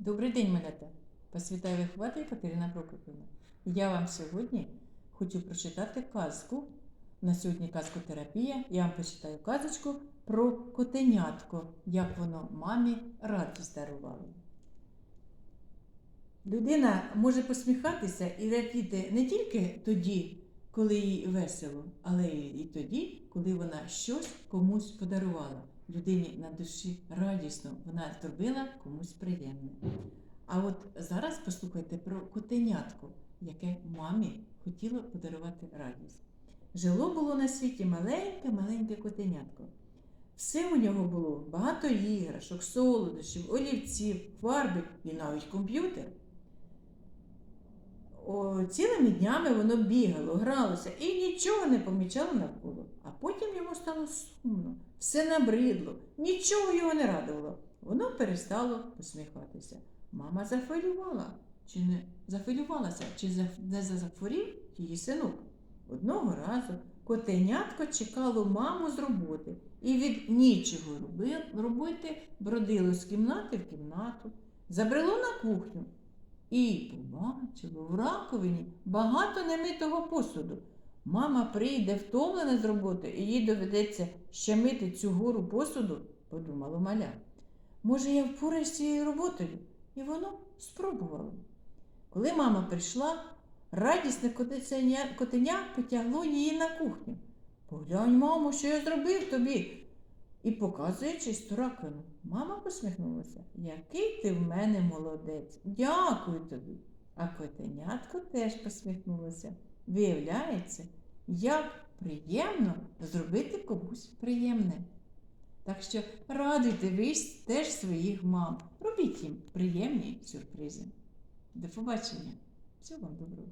Добрий день, малята! Посвятаю вихователь Катерина Прокопівна. Я вам сьогодні хочу прочитати казку. На сьогодні казкотерапія. Я вам прочитаю казочку про котенятко, як воно мамі радість дарувало. Людина може посміхатися і радіти не тільки тоді, коли їй весело, але і тоді, коли вона щось комусь подарувала. Людині на душі радісно, вона зробила комусь приємне. А от зараз послухайте про котенятко, яке мамі хотіло подарувати радість. Жило було на світі маленьке-маленьке котенятко. Все у нього було багато іграшок, солодощів, олівців, фарби і навіть комп'ютер. Цілими днями воно бігало, гралося і нічого не помічало навколо. А потім йому стало сумно, все набридло, нічого його не радувало. Воно перестало посміхатися. Мама захвилювала, чи не захвилювалася, чи не захворів її синок. Одного разу котенятко чекало маму з роботи і від нічого робити бродило з кімнати в кімнату, забрело на кухню і побачило в раковині багато немитого посуду. Мама прийде втомлена з роботи, і їй доведеться ще мити цю гору посуду, подумало маля. Може, я впораюсь з цією роботою? І воно спробувало. Коли мама прийшла, радісне котеня, котеня потягло її на кухню. Поглянь, мамо, що я зробив тобі. І показує чисту. Мама посміхнулася. Який ти в мене молодець. Дякую тобі. А котенятко теж посміхнулося. Виявляється, як приємно зробити комусь приємне. Так що радуйте ви теж своїх мам. Робіть їм приємні сюрпризи. До побачення. Всього вам доброго.